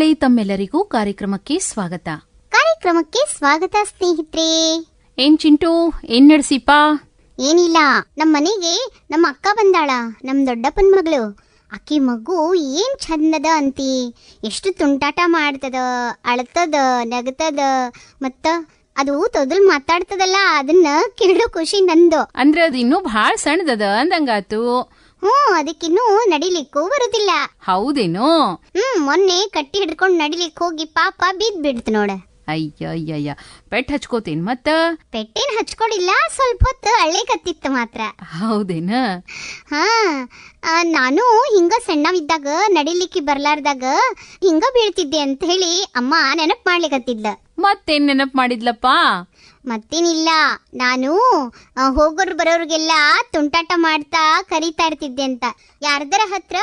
ಮಕ್ಕಳೇ ತಮ್ಮೆಲ್ಲರಿಗೂ ಕಾರ್ಯಕ್ರಮಕ್ಕೆ ಸ್ವಾಗತ. ಕಾರ್ಯಕ್ರಮಕ್ಕೆ ಸ್ವಾಗತ ಸ್ನೇಹಿತರೆ. ಏನ್ ಚಿಂಟು ಏನ್ ನಡೆಸಿಪ್ಪ? ಏನಿಲ್ಲ ನಮ್ಮ ಮನೆಗೆ ನಮ್ಮ ಅಕ್ಕ ಬಂದಾಳ ನಮ್ ದೊಡ್ಡಪ್ಪನ ಮಗಳು. ಅಕ್ಕಿ ಮಗು ಏನ್ ಚಂದದ ಅಂತಿ. ಎಷ್ಟು ತುಂಟಾಟ ಮಾಡ್ತದ ಅಳತದ ನಗತದ ಮತ್ತ ಅದು ತೊದಲ್ ಮಾತಾಡ್ತದಲ್ಲ ಅದನ್ನ ಕೇಳೋ ಖುಷಿ ನಂದು. ಅಂದ್ರೆ ಅದು ಇನ್ನೂ ಬಹಳ ಸಣ್ಣದದ ಅಂದಂಗಾತು. ಹ್ಞೂ ಅದಕ್ಕಿನ್ನೂ ನಡಿಲಿಕ್ಕೂ ಬರುದಿಲ್ಲ. ಹೌದೇನೋ? ಹ್ಮ್ ಮೊನ್ನೆ ಕಟ್ಟಿ ಹಿಡ್ಕೊಂಡು ನಡಿಲಿಕ್ಕೆ ಹೋಗಿ ಪಾಪ ಬಿದ್ ಬಿಡ್ತು ನೋಡ. ಅಯ್ಯ ಅಯ್ಯಯ್ಯ ಅಯ್ಯ ಪೆಟ್ ಹಚ್ಕೋತೇನ್ ಮತ್ತ? ಪೆಟ್ಟೇನ್ ಹಚ್ಕೊಳಿಲ್ಲ ಸ್ವಲ್ಪ ಹೊತ್ತು ಅಳ್ಳೆ ಕತ್ತಿತ್ತು ಮಾತ್ರ. ಹೌದೇನ? ಹಾ ಆ, ನಾನು ಹಿಂಗ ಸಣ್ಣವಿದ್ದಾಗ ನಡಿಲಿಕ್ಕೆ ಬರ್ಲಾರ್ದಾಗ ಹಿಂಗ ಬೀಳ್ತಿದ್ದೆ ಅಂತ ಹೇಳಿ ಅಮ್ಮ ನೆನಪ್ ಮಾಡ್ಲಿಕತ್ತಿದ್ಲ ಮತ್ತೇನ್ ನೆನಪ್ ಮಾಡಿದ್ಲಪ್ಪ? ಮತ್ತೇನಿಲ್ಲ. ನಾನು ಹೋಗೋರು ಬರೋರ್ಗೆಲ್ಲ ತುಂಟಾಟ ಮಾಡ್ತಾ ಕರಿತಾ ಇರ್ತಿದ್ದೆ ಅಂತ. ಯಾರ್ದರ ಹತ್ರ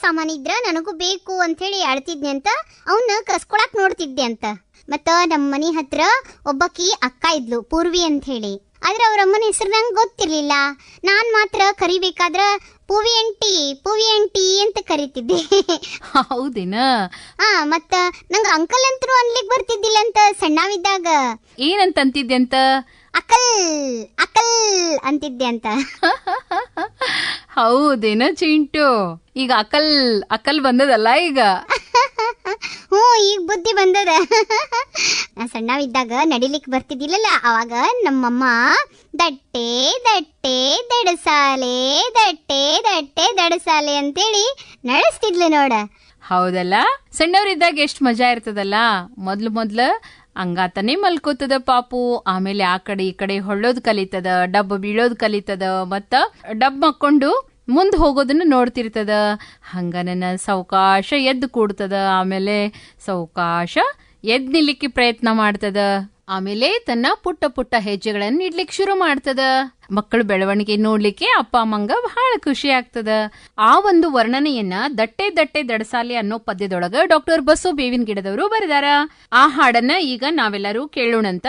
ಸಾಮಾನು ಇದ್ರ ನನಗೂ ಬೇಕು ಅಂತ ಹೇಳಿ ಅಳ್ತಿದ್ದೆ ಅಂತ ಅವನ್ನ ಕಸ್ಕೊಳಕ್ ನೋಡ್ತಿದ್ದೆ ಅಂತ. ಮತ್ತ ನಮ್ಮ ಮನೆ ಹತ್ರ ಒಬ್ಬಕಿ ಅಕ್ಕ ಇದ್ಲು, ಪೂರ್ವಿ ಅಂತ ಹೇಳಿ ಆದ್ರೆ ಅವ್ರ ಅಮ್ಮನ ಹೆಸರು ನಂಗೆ ಗೊತ್ತಿರ್ಲಿಲ್ಲ. ನಾನ್ ಮಾತ್ರ ಕರಿಬೇಕಾದ್ರೆ ಪೂವಿ ಅಂಟಿ ಪೂವಿ ಅಂಟಿ ಅಂತ ಕರಿತಿದ್ದೆ. ಹೌದೇನ? ಹಾ ಮತ್ತ ನಂಗ ಅಂಕಲ್ ಅಂತೂ ಅನ್ಲಿಕ್ ಬರ್ತಿದ್ದಿಲ್ಲ ಅಂತ ಸಣ್ಣವಿದ್ದಾಗ. ಏನಂತ ಅಂತಿದ್ದೆ ಅಂತ? ಅಕಲ್ ಅಕಲ್ ಅಂತಿದ್ದೆ ಅಂತ. ಹೌದೇನ ಚಿಂಟು? ಈಗ ಅಕಲ್ ಅಕಲ್ ಬಂದದಲ್ಲ ಈಗ? ಹ್ಞೂ ಈಗ ಬುದ್ಧಿ ಬಂದದ. ಸಣ್ಣವಿದ್ದಾಗ ನಡಿಲಿಕ್ಕೆ ಬರ್ತಿದ್ದಿಲ್ಲಲ್ಲ, ಅವಾಗ ನಮ್ಮಮ್ಮ, ದಟ್ಟೆ ದಟ್ಟೆ, ದಡಸಾಲೆ, ದಟ್ಟೆ ದಟ್ಟೆ, ದಡಸಾಲೆ ಅಂತೇಳಿ ನಡೆಸ್ತಿದ್ಲು ನೋಡ. ಹೌದಲ್ಲ? ಸಣ್ಣವರಿದ್ದಾಗ ಎಷ್ಟ್ ಮಜಾ ಇರ್ತದಲ್ಲ? ಮೊದ್ಲು ಮೊದ್ಲು ಹಂಗಾತನೇ ಮಲ್ಕೋತದ ಪಾಪು, ಆಮೇಲೆ ಆ ಕಡೆ ಈ ಕಡೆ ಹೊಳ್ಳೋದ್ ಕಲಿತದ, ಡಬ್ಬ ಬೀಳೋದ್ ಕಲಿತದ, ಮತ್ತ ಡಬ್ ಮಕ್ಕೊಂಡು ಮುಂದ್ ಹೋಗೋದನ್ನ ನೋಡ್ತಿರ್ತದ. ಹಂಗನ ನನ್ನ ಎದ್ದು ಕೂಡ್ತದ, ಆಮೇಲೆ ಸಾವಕಾಶ ಎದ್ ನಿಲ್ಲಿಕ್ಕೆ ಪ್ರಯತ್ನ ಮಾಡ್ತದ. ಆಮೇಲೆ ತನ್ನ ಪುಟ್ಟ ಪುಟ್ಟ ಹೆಜ್ಜೆಗಳನ್ನ ಇಡ್ಲಿಕ್ಕೆ ಶುರು ಮಾಡ್ತದ. ಮಕ್ಕಳು ಬೆಳವಣಿಗೆ ನೋಡ್ಲಿಕ್ಕೆ ಅಪ್ಪ ಅಮ್ಮಂಗ ಬಹಳ ಖುಷಿ ಆಗ್ತದ. ಆ ಒಂದು ವರ್ಣನೆಯನ್ನ ದಟ್ಟೆ ದಟ್ಟೆ ದಡಸಾಲೆ ಅನ್ನೋ ಪದ್ಯದೊಳಗ ಡಾಕ್ಟರ್ ಬಸು ಬೇವಿನ ಗಿಡದವರು ಬರೆದಾರ. ಆ ಹಾಡನ್ನ ಈಗ ನಾವೆಲ್ಲರೂ ಕೇಳೋಣಂತ.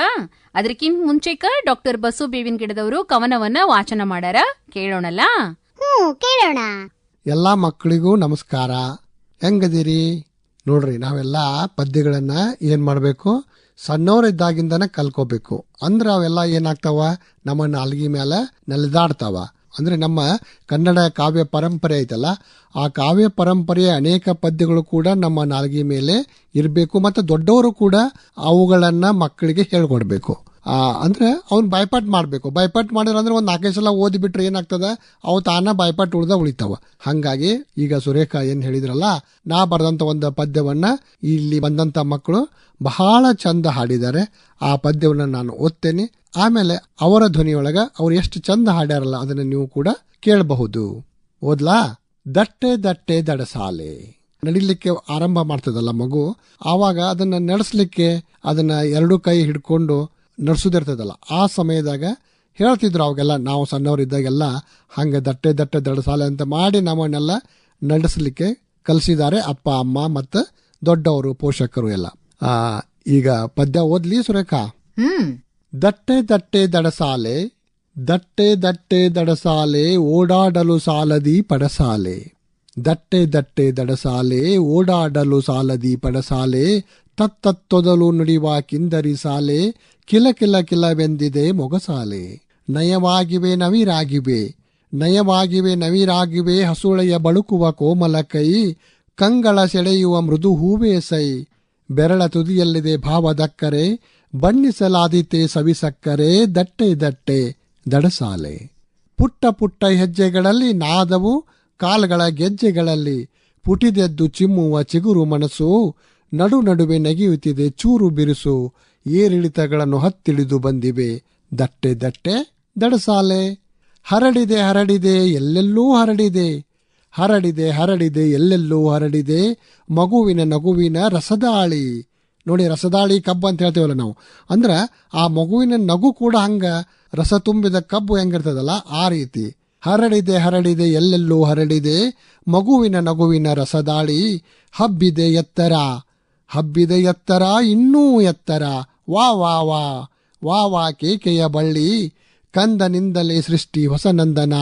ಅದಕ್ಕಿಂತ ಮುಂಚೆಕ ಡಾಕ್ಟರ್ ಬಸು ಬೇವಿನ ಗಿಡದವರು ಕವನವನ್ನ ವಾಚನ ಮಾಡಾರ. ಕೇಳೋಣಲ್ಲ? ಹ್ಞೂ ಕೇಳೋಣ. ಎಲ್ಲ ಮಕ್ಕಳಿಗೂ ನಮಸ್ಕಾರ. ಹೆಂಗದಿರಿ? ನೋಡ್ರಿ, ನಾವೆಲ್ಲ ಪದ್ಯಗಳನ್ನ ಏನ್ ಮಾಡಬೇಕು? ಸಣ್ಣವರಿದ್ದಾಗಿಂದನೇ ಕಲ್ಕೋಬೇಕು. ಅಂದ್ರೆ ಅವೆಲ್ಲ ಏನಾಗ್ತಾವ? ನಮ್ಮ ನಾಲ್ಗಿ ಮೇಲೆ ನೆಲೆದಾಡ್ತಾವ. ಅಂದ್ರೆ ನಮ್ಮ ಕನ್ನಡ ಕಾವ್ಯ ಪರಂಪರೆ ಐತಲ್ಲ, ಆ ಕಾವ್ಯ ಪರಂಪರೆಯ ಅನೇಕ ಪದ್ಯಗಳು ಕೂಡ ನಮ್ಮ ನಾಲ್ಗಿ ಮೇಲೆ ಇರಬೇಕು, ಮತ್ತು ದೊಡ್ಡವರು ಕೂಡ ಅವುಗಳನ್ನ ಮಕ್ಕಳಿಗೆ ಹೇಳ್ಕೊಡ್ಬೇಕು. ಅಂದ್ರೆ ಅವ್ನು ಬೈಪಾಟ್ ಮಾಡಬೇಕು. ಬೈಪಾಟ್ ಮಾಡಿದ್ರೆ ಅಂದ್ರೆ ಒಂದು ನಾಲ್ಕೈದು ಸಲ ಓದಿಬಿಟ್ರೆ ಏನಾಗ್ತದೆ? ಅವು ತಾನ ಬೈಪಾಟ್ ಉಳ್ದ ಉಳಿತಾವ. ಹಂಗಾಗಿ ಈಗ ಸುರೇಖ ಏನ್ ಹೇಳಿದ್ರಲ್ಲ, ನಾ ಬರೆದಂತ ಒಂದು ಪದ್ಯವನ್ನ ಇಲ್ಲಿ ಬಂದಂತ ಮಕ್ಕಳು ಬಹಳ ಚಂದ ಹಾಡಿದ್ದಾರೆ. ಆ ಪದ್ಯವನ್ನ ನಾನು ಓದ್ತೇನೆ. ಆಮೇಲೆ ಅವರ ಧ್ವನಿಯೊಳಗ ಅವ್ರು ಎಷ್ಟು ಚಂದ ಹಾಡ್ಯಾರಲ್ಲ ಅದನ್ನ ನೀವು ಕೂಡ ಕೇಳಬಹುದು. ಓದ್ಲಾ? ದಟ್ಟೆ ದಟ್ಟೆ ದಡಸಾಲೆ. ನಡಿಲಿಕ್ಕೆ ಆರಂಭ ಮಾಡ್ತದಲ್ಲ ಮಗು. ಆವಾಗ ಅದನ್ನ ನಡೆಸಲಿಕ್ಕೆ ಅದನ್ನ ಎರಡು ಕೈ ಹಿಡ್ಕೊಂಡು ನಡೆಸೋದಿರ್ತದಲ್ಲ ಆ ಸಮಯದಾಗ ಹೇಳ್ತಿದ್ರು ಅವಾಗೆಲ್ಲ ನಾವು ಸಣ್ಣವರಿದ್ದಾಗೆಲ್ಲ ಹಂಗೆ ದಟ್ಟೆ ದಟ್ಟೆ ದಡಸಾಲೆ ಅಂತ ಮಾಡಿ ನಮ್ಮನ್ನೆಲ್ಲ ನಡೆಸಲಿಕ್ಕೆ ಕಲಿಸಿದ್ದಾರೆ ಅಪ್ಪ ಅಮ್ಮ ಮತ್ತು ದೊಡ್ಡವರು ಪೋಷಕರು ಎಲ್ಲ. ಆ, ಈಗ ಪದ್ಯ ಓದ್ಲಿ ಸುರೇಖಾ? ಹ್ಮ್. ದಟ್ಟೆ ದಟ್ಟೆ ದಡಸಾಲೆ ದಟ್ಟೆ ದಟ್ಟೆ ದಡಸಾಲೆ ಓಡಾಡಲು ಸಾಲದಿ ಪಡಸಾಲೆ ದಟ್ಟೆ ದಟ್ಟೆ ದಡಸಾಲೆ ಓಡಾಡಲು ಸಾಲದಿ ಪಡಸಾಲೆ ತತ್ತತ್ತೊದಲು ನುಡಿವ ಕಿಂದರಿ ಸಾಲೆ, ಕಿಲ ಕಿಲ ಕಿಲವೆಂದಿದೆ ಮೊಗಸಾಲೆ ನಯವಾಗಿವೆ ನವಿರಾಗಿವೆ ನಯವಾಗಿವೆ ನವಿರಾಗಿವೆ ಹಸುಳೆಯ ಬಳುಕುವ ಕೋಮಲ ಕೈ, ಕಂಗಳ ಸೆಳೆಯುವ ಮೃದು ಹೂವೇ ಸೈ. ಬೆರಳ ತುದಿಯಲ್ಲಿದೆ ಭಾವದಕ್ಕರೆ ಬಣ್ಣಿಸಲಾದೀತೆ ಸವಿಸಕ್ಕರೆ ದಟ್ಟೆ ದಟ್ಟೆ ದಡಸಾಲೆ ಪುಟ್ಟ ಪುಟ್ಟ ಹೆಜ್ಜೆಗಳಲ್ಲಿ ನಾದವು, ಕಾಲ್ಗಳ ಗೆಜ್ಜೆಗಳಲ್ಲಿ ಪುಟಿದೆದ್ದು ಚಿಮ್ಮುವ ಚಿಗುರು ಮನಸ್ಸು ನಡು ನಡುವೆ ನಗಿಯುತ್ತಿದೆ ಚೂರು ಬಿರುಸು, ಏರಿಳಿತಗಳನ್ನು ಹತ್ತಿಳಿದು ಬಂದಿವೆ. ದಟ್ಟೆ ದಟ್ಟೆ ದಡಸಾಲೆ. ಹರಡಿದೆ ಹರಡಿದೆ ಎಲ್ಲೆಲ್ಲೂ ಹರಡಿದೆ. ಹರಡಿದೆ ಹರಡಿದೆ ಎಲ್ಲೆಲ್ಲೂ ಹರಡಿದೆ. ಮಗುವಿನ ನಗುವಿನ ರಸದಾಳಿ. ನೋಡಿ, ರಸದಾಳಿ ಕಬ್ಬು ಅಂತ ಹೇಳ್ತೇವಲ್ಲ ನಾವು. ಅಂದ್ರೆ ಆ ಮಗುವಿನ ನಗು ಕೂಡ ಹಂಗ. ರಸ ತುಂಬಿದ ಕಬ್ಬು ಹೆಂಗಿರ್ತದಲ್ಲ, ಆ ರೀತಿ. ಹರಡಿದೆ ಹರಡಿದೆ ಎಲ್ಲೆಲ್ಲೂ ಹರಡಿದೆ. ಮಗುವಿನ ನಗುವಿನ ರಸದಾಳಿ ಹಬ್ಬಿದೆ ಎತ್ತರ. ಹಬ್ಬಿದೆ ಎತ್ತರ, ಇನ್ನೂ ಎತ್ತರ. ವಾ ವಾ ವಾ. ವಾ ವಾ ಕೇಕೆಯ ಬಳ್ಳಿ, ಕಂದನಿಂದಲೇ ಸೃಷ್ಟಿ ಹೊಸ ನಂದನ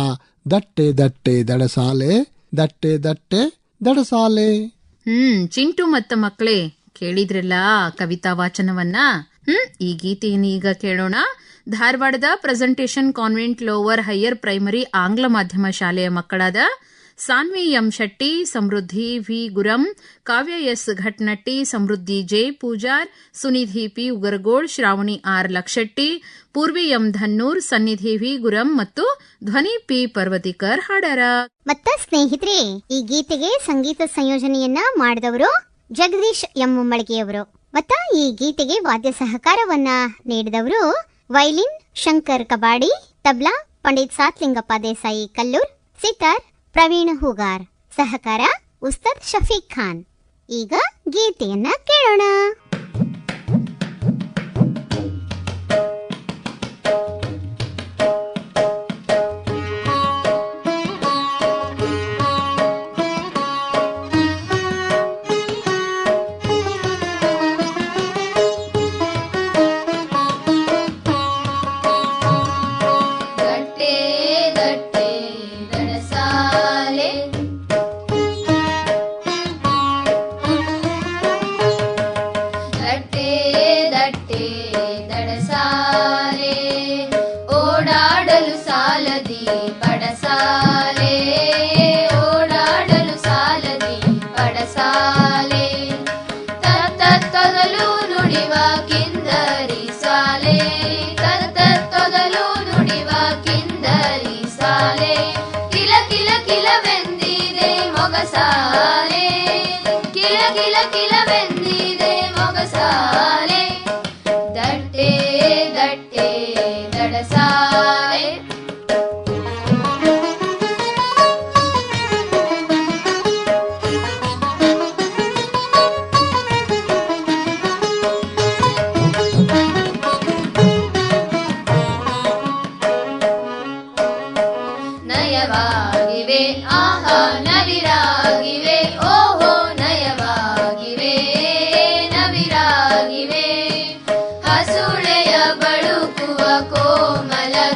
ದಟ್ಟೆ ದಟ್ಟೆ, ದಡಸಾಲೆ. ದಟ್ಟೆ ದಟ್ಟೆ, ದಡಸಾಲೆ. ಹ್ಮ್, ಚಿಂಟು ಮತ್ತ ಮಕ್ಕಳೇ, ಕೇಳಿದ್ರಲ್ಲ ಕವಿತಾ ವಾಚನವನ್ನ? ಹ್ಮ್, ಈ ಗೀತೆಯನ್ನು ಈಗ ಕೇಳೋಣ. ಧಾರವಾಡದ presentation convent lower higher primary ಆಂಗ್ಲ ಮಾಧ್ಯಮ ಶಾಲೆಯ ಮಕ್ಕಳಾದ Saanvi M Shetty Samruddhi V Guram, Kavya S Ghatnatti Samruddhi J Pujar, Sunidhi P Ugaragol, Shravani R Lakshetti, Purvi M Dhannur, Sannidhi V Guram ಮತ್ತು ಧ್ವನಿ ಪಿ ಪರ್ವತಿಕರ್ ಹಾಡರ. ಮತ್ತ ಸ್ನೇಹಿತರೆ, ಈ ಗೀತೆಗೆ ಸಂಗೀತ ಸಂಯೋಜನೆಯನ್ನ ಮಾಡಿದವರು ಜಗದೀಶ್ ಎಂ ಮುಮ್ಮಳಿಗೆಯವರು ಮತ್ತ ಈ ಗೀತೆಗೆ ವಾದ್ಯ ಸಹಕಾರವನ್ನ ನೀಡಿದವರು ವೈಲಿನ್ ಶಂಕರ್ ಕಬಾಡಿ, ತಬ್ಲಾ, ಪಂಡಿತ್ ಸಾತ್ಲಿಂಗಪ್ಪ ದೇಸಾಯಿ ಕಲ್ಲೂರ್, ಸಿತಾರ್ ಪ್ರವೀಣ್ ಹೂಗಾರ್ ಸಹಕಾರ ಉಸ್ತದ್ ಶಫೀಕ್ ಖಾನ್. ಈಗ ಗೀತೆಯನ್ನ ಕೇಳೋಣ.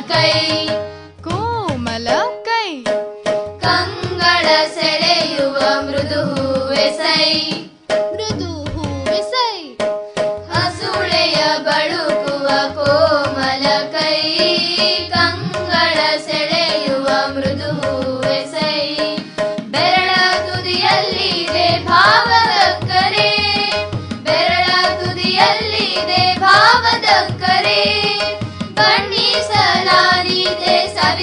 ಕೈ ಕೋಮಲ ಕೈ. ಕಂಗಳ ಸೆಳೆಯುವ ಮೃದು ಹೂವೆಸೈ ಮೃದು ಹೂವೆ ಸೈ. ಹಸುಳೆಯ ಬಳುಕುವ ಕೋಮಲ ಕೈ ಕಂಗಳ ಸೆಳೆಯುವ ಮೃದು ಹೂವೆ ಸೈ. ಬೆರಳ ತುದಿಯಲ್ಲಿದೆ ಭಾವದ ಕರೆ ಬೆರಳ ತುದಿಯಲ್ಲಿದೆ ಭಾವದ ಕರೆ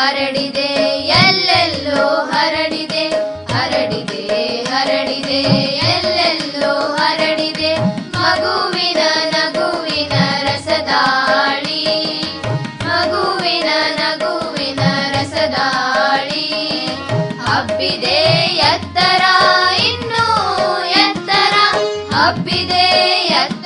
ಹರಡಿದೆ, ಎಲ್ಲೆಲ್ಲೋ ಹರಡಿದೆ ಹರಡಿದೆ ಹರಡಿದೆ, ಎಲ್ಲೆಲ್ಲೋ ಹರಡಿದೆ. ಮಗುವಿನ ನಗುವಿನ ರಸದಾಳಿ, ಮಗುವಿನ ನಗುವಿನ ರಸದಾಳಿ. ಹಬ್ಬಿದೆ ಎತ್ತರ, ಇನ್ನೂ ಎತ್ತರ, ಹಬ್ಬಿದೆ ಎತ್ತರ.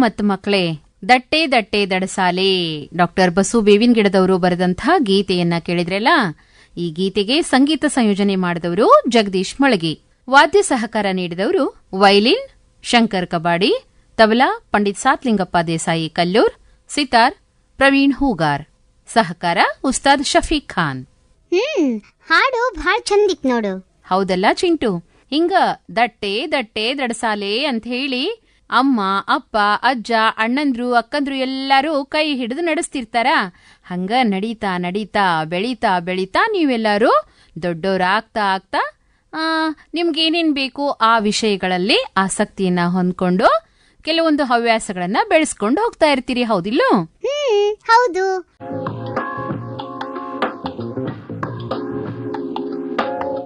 ಮತ್ತು ಮಕ್ಕಳೇ ದಟ್ಟೆ ದಟ್ಟೆ ದಡಸಾಲೆ. ಡಾಕ್ಟರ್ ಬಸು ಬೇವಿನ ಗಿಡದವರು ಬರೆದಂತಹ ಗೀತೆಯನ್ನ ಕೇಳಿದ್ರಲ್ಲ? ಈ ಗೀತೆಗೆ ಸಂಗೀತ ಸಂಯೋಜನೆ ಮಾಡಿದವರು ಜಗದೀಶ್ ಮಳಗಿ. ವಾದ್ಯ ಸಹಕಾರ ನೀಡಿದವರು ವೈಲಿನ್, ಶಂಕರ್ ಕಬಾಡಿ, ತಬಲಾ, ಪಂಡಿತ್ ಸಾತ್ಲಿಂಗಪ್ಪ ದೇಸಾಯಿ ಕಲ್ಲೂರ್, ಸಿತಾರ್ ಪ್ರವೀಣ್ ಹೂಗಾರ್. ಸಹಕಾರ ಉಸ್ತಾದ್ ಶಫೀಕ್ ಖಾನ್. ಹ್ಮ್ ಹಾಡು ಭಾಳ ಚಂದಿತ್ ನೋಡು. ಹೌದಲ್ಲ ಚಿಂಟು? ಹಿಂಗ ದಟ್ಟೆ ದಟ್ಟೆ ದಡಸಾಲೆ ಅಂತ ಹೇಳಿ ಅಮ್ಮ ಅಪ್ಪ ಅಜ್ಜ ಅಣ್ಣಂದ್ರು ಅಕ್ಕಂದ್ರು ಎಲ್ಲರೂ ಕೈ ಹಿಡಿದು ನಡೆಸ್ತಿರ್ತಾರ. ಹಂಗ ನಡೀತಾ ನಡೀತಾ ಬೆಳೀತಾ ಬೆಳೀತಾ ನೀವೆಲ್ಲರೂ ದೊಡ್ಡೋರಾಗ್ತಾ ಆಗ್ತಾ ನಿಮ್ಗೇನೇನ್ ಬೇಕು ಆ ವಿಷಯಗಳಲ್ಲಿ ಆಸಕ್ತಿಯನ್ನ ಹೊಂದ್ಕೊಂಡು ಕೆಲವೊಂದು ಹವ್ಯಾಸಗಳನ್ನ ಬೆಳೆಸ್ಕೊಂಡು ಹೋಗ್ತಾ ಇರ್ತೀರಿ ಹೌದಿಲ್ಲೋ? How do?